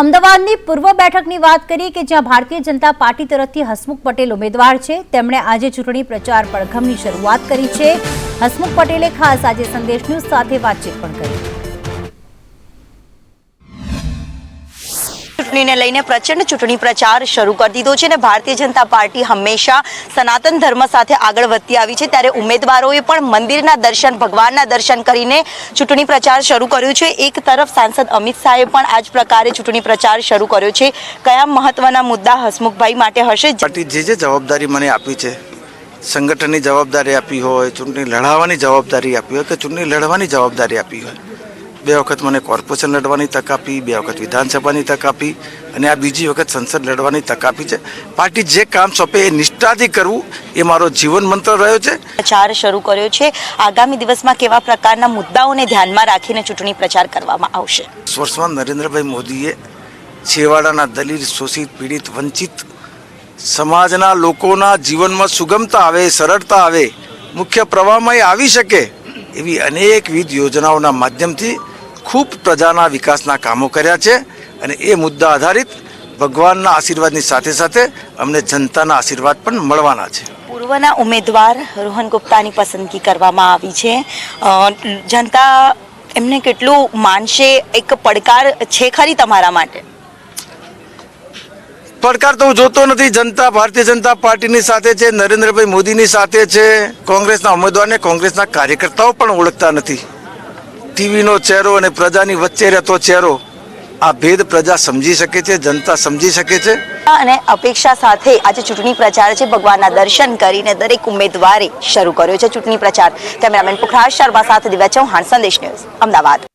અમદાવાદની પૂર્વ બેઠકની વાત કરીએ કે જ્યાં ભારતીય જનતા પાર્ટી તરફથી હસમુખ પટેલ ઉમેદવાર છે, તેમણે આજે ચૂંટણી પ્રચાર પડઘમની શરૂઆત કરી છે. હસમુખ પટેલે ખાસ આજે સંદેશ ન્યૂઝ સાથે વાતચીત પણ કરી. ચૂંટણીને લઈને પ્રચંડ ચૂંટણી પ્રચાર શરૂ કરી દીધો છે અને ભારતીય જનતા પાર્ટી હંમેશા સનાતન ધર્મ સાથે આગળ વધતી આવી છે. ત્યારે ઉમેદવારોએ પણ મંદિરના દર્શન, ભગવાનના દર્શન કરીને ચૂંટણી પ્રચાર શરૂ કર્યો છે. એક તરફ સાંસદ અમિત શાહે પણ આ જ પ્રકારે ચૂંટણી પ્રચાર શરૂ કર્યો છે. કયા મહત્વના મુદ્દા હસમુખભાઈ માટે હશે? જે જે જવાબદારી મને આપી છે, સંગઠનની જવાબદારી આપી હોય, ચૂંટણી લડાવવાની જવાબદારી આપી હોય કે ચૂંટણી લડવાની જવાબદારી આપી હોય બે વખત મને કોર્પોરેશન લડવાની તક આપી બે વખત વિધાનસભાની તક આપી અને આ બીજી વખત સંસદ લડવાની તક આપી છે. પાર્ટી જે કામ સોંપે એ નિષ્ઠાથી કરવું એ મારો જીવન મંત્ર રહ્યો છે. પ્રચાર શરૂ કર્યો છે. આગામી દિવસમાં કેવા પ્રકારના મુદ્દાઓને ધ્યાનમાં રાખીને ચૂંટણી પ્રચાર કરવામાં આવશે? સ્વર્ષમાં નરેન્દ્રભાઈ મોદીએ છેવાડાના દલિત શોષિત પીડિત વંચિત સમાજના લોકોના જીવનમાં સુગમતા આવે સરળતા આવે મુખ્ય પ્રવાહમાં આવી શકે એવી અનેકવિધ યોજનાઓના માધ્યમથી ખૂબ પ્રજાના વિકાસના કામો કર્યા છે અને એ મુદ્દા આધારિત ભગવાનના આશીર્વાદની સાથે સાથે અમને જનતાના આશીર્વાદ પણ મળવાના છે. પૂર્વના ઉમેદવાર રોહન ગુપ્તાની પસંદગી કરવામાં આવી છે. જનતા એમને કેટલું માનશે? એક પડકાર છે ખરી તમારા માટે? પડકાર તો હું જોતો નથી. જનતા ભારતીય જનતા પાર્ટીની સાથે છે નરેન્દ્રભાઈ મોદીની સાથે છે. કોંગ્રેસના ઉમેદવારને કોંગ્રેસના કાર્યકર્તાઓ પણ ઓળખતા નથી. ટીવીનો ચહેરો અને પ્રજાની વચ્ચે રહેતો ચહેરો આ ભેદ પ્રજા સમજી શકે છે, જનતા સમજી શકે છે. અને અપેક્ષા સાથે આજે ચૂંટણી પ્રચાર છે, ભગવાનના દર્શન કરીને દરેક ઉમેદવારે શરૂ કર્યો છે ચૂંટણી પ્રચાર. કેમેરામેન પુખરાજ શર્મા સાથે દિવ્યા ચૌહાણ, સંદેશ ન્યૂઝ, અમદાવાદ.